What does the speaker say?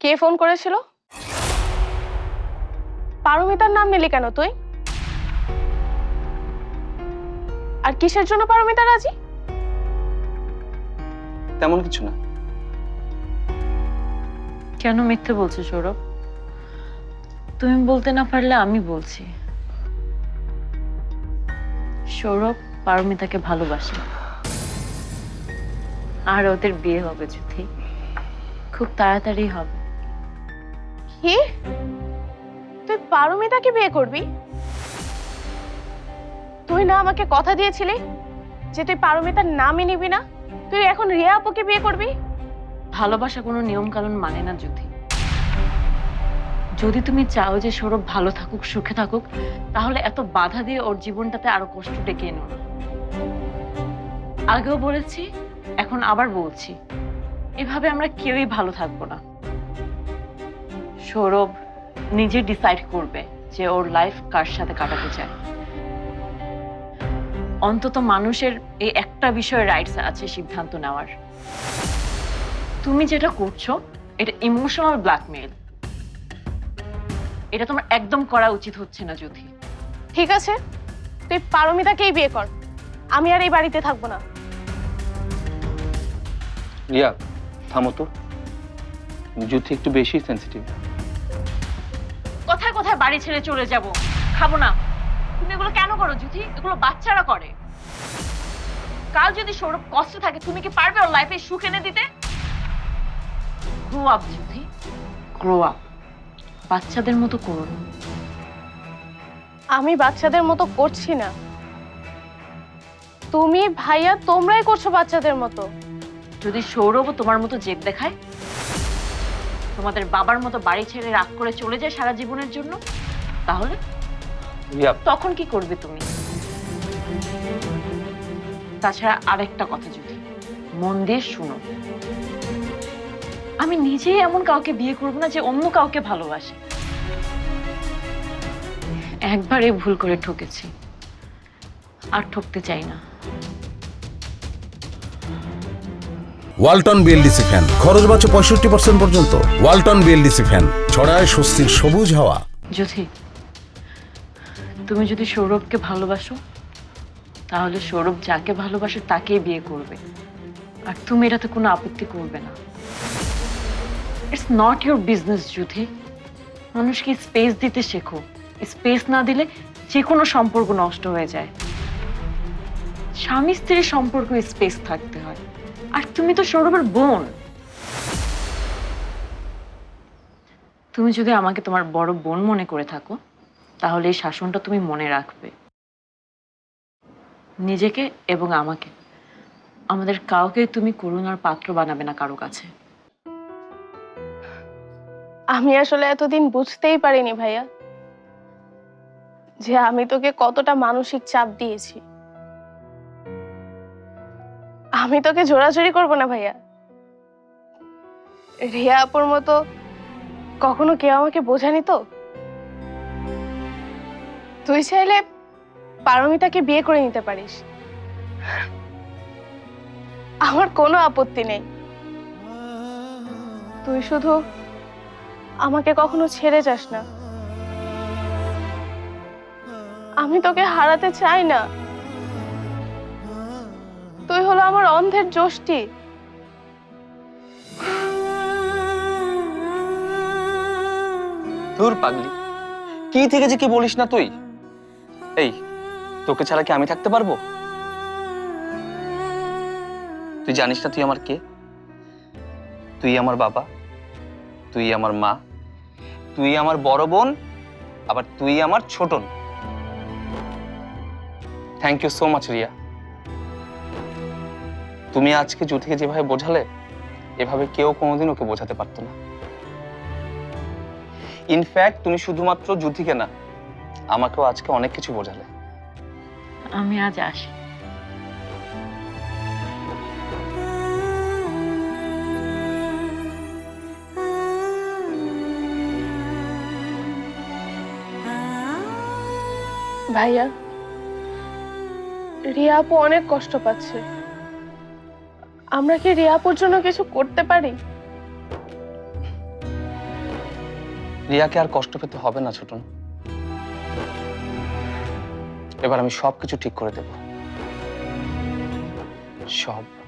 কে phone করেছিল? পারমিতার নাম নিলি কেন তুই? আর কিসের জন্য পারমিতা রাজি? তেমন কিছু না। কেন মিথ্যে বলছো সৌরভ? তুমি বলতে না পারলে আমি বলছি। সৌরভ পারমিতাকে ভালোবাসে। আর ওদের বিয়ে হবে যদি। খুব তাড়াতাড়ি হবে। কি তুই পারমিতাকে বিয়ে করবি? তুই না আমাকে কথা দিয়েছিলি যে তুই পারমিতার নামই নিবি না, তুই এখন রিয়া আপুকে বিয়ে করবি? ভালোবাসা কোনো নিয়ম কানুন মানে না যদি যদি তুমি চাও যে সৌরভ ভালো থাকুক, সুখে থাকুক, তাহলে এত বাধা দিয়ে ওর জীবনটাতে আরও কষ্ট ডেকে এনো না আগেও বলেছি, এখন আবার বলছি, এভাবে আমরা কেউই ভালো থাকব না। সৌরভ নিজে ডিসাইড করবে যে ওর লাইফ কার সাথে কাটাতে চায়। অন্তত মানুষের এই একটা বিষয়ে রাইটস আছে সিদ্ধান্ত নেওয়ার। তুমি যেটা করছ এটা ইমোশনাল ব্ল্যাকমেল এটা তোমার একদম করা উচিত হচ্ছে না জ্যোতি। ঠিক আছে তুই পারমিতাকেই বিয়ে কর। আমি আর এই বাড়িতে থাকব না। রিয়া থামো তো। জ্যোতি একটু বেশি সেন্সিটিভ বাড়ি ছেড়ে চলে যাব। খাব না। তুমি এগুলো কেন করো জ্যোতি এগুলো বাচ্চারা করে। কাল যদি সৌরভ কষ্ট থাকে তুমি কি পারবে ওর লাইফে সুখ এনে দিতে? Grow up Jyoti grow up বাচ্চাদের মতো করো আমি বাচ্চাদের মতো করছি না। তুমি ভাইয়া তোমরাই করছ বাচ্চাদের মতো। যদি সৌরভও তোমার মতো জেদ দেখায় তোমাদের বাবার মতো বাড়ি ছেড়ে রাগ করে চলে যায় সারা জীবনের জন্য? তাহলে? তখন কি করবে তুমি? তাছাড়া আরেকটা কথা যদি মন দিয়ে শুনো। আমি নিজেই এমন কাউকে বিয়ে করব না যে অন্য কাউকে ভালোবাসে। একবারে ভুল করে ঠকেছি। আর ঠকতে চাই না। Walton BLDC fan. খরচ বাঁচে পঁয়ষট্টি পার্সেন্ট পর্যন্ত। Walton BLDC fan. ছড়ায় স্বস্তির সবুজ হাওয়া। জ্যোতি তুমি যদি সৌরভকে ভালোবাসো তাহলে সৌরভ যাকে ভালোবাসে তাকেই বিয়ে করবে। আর তুমি এটাতে কোনো আপত্তি করবে না। It's not your business Jyoti. মানুষকে স্পেস দিতে শেখো। স্পেস না দিলে যে কোনো সম্পর্ক নষ্ট হয়ে যায়। স্বামী স্ত্রীর সম্পর্ক স্পেস থাকতে হয়। তুমি তো সৌরভের বোন। তুমি যদি আমাকে তোমার বড় বোন মনে করে থাকো, তাহলে এই শাসনটা তুমি মনে রাখবে। নিজেকে এবং আমাকে। আমাদের কাউকে তুমি করুণার পাত্র বানাবে না কারও কাছে। আমি আসলে এতদিন বুঝতেই পারিনি ভাইয়া, যে আমি তোকে কতটা মানসিক চাপ দিয়েছি। আমি তোকে জোরাজুরি করব না ভাইয়া। রিয়া আপুর মতো কখনো কেউ আমাকে বোঝানি তো? তুই চাইলে পারমিতাকে বিয়ে করে নিতে পারিস। আমার কোনো আপত্তি নেই। তুই শুধু আমাকে কখনো ছেড়ে যাস না। আমি তোকে হারাতে চাই না। তুই হলো আমার অন্ধের যষ্টি তোর পাগলি, কি থেকে যে কি বলিস না তুই? এই, তোকে ছাড়া কি আমি থাকতে পারব? তুই জানিস না তুই আমার কে? তুই আমার বাবা, তুই আমার মা, তুই আমার বড় বোন, আবার তুই আমার Chhoton thank you so much Riya. তুমি আজকে জ্যোতিকে যেভাবে বোঝালে এভাবে কেউ কোনোদিন ওকে বোঝাতে পারতো না। ইনফ্যাক্ট তুমি শুধুমাত্র জ্যোতিকে না আমাকেও আজকে অনেক কিছু বোঝালে। আমি আজ আসি। ভাইয়া রিয়া আপু অনেক কষ্ট পাচ্ছে। আমরা কি রিয়া পর্যন্ত জন্য কিছু করতে পারি? রিয়াকে আর কষ্ট পেতে হবে না, ছোটন। এবার আমি সবকিছু ঠিক করে দেব। সব।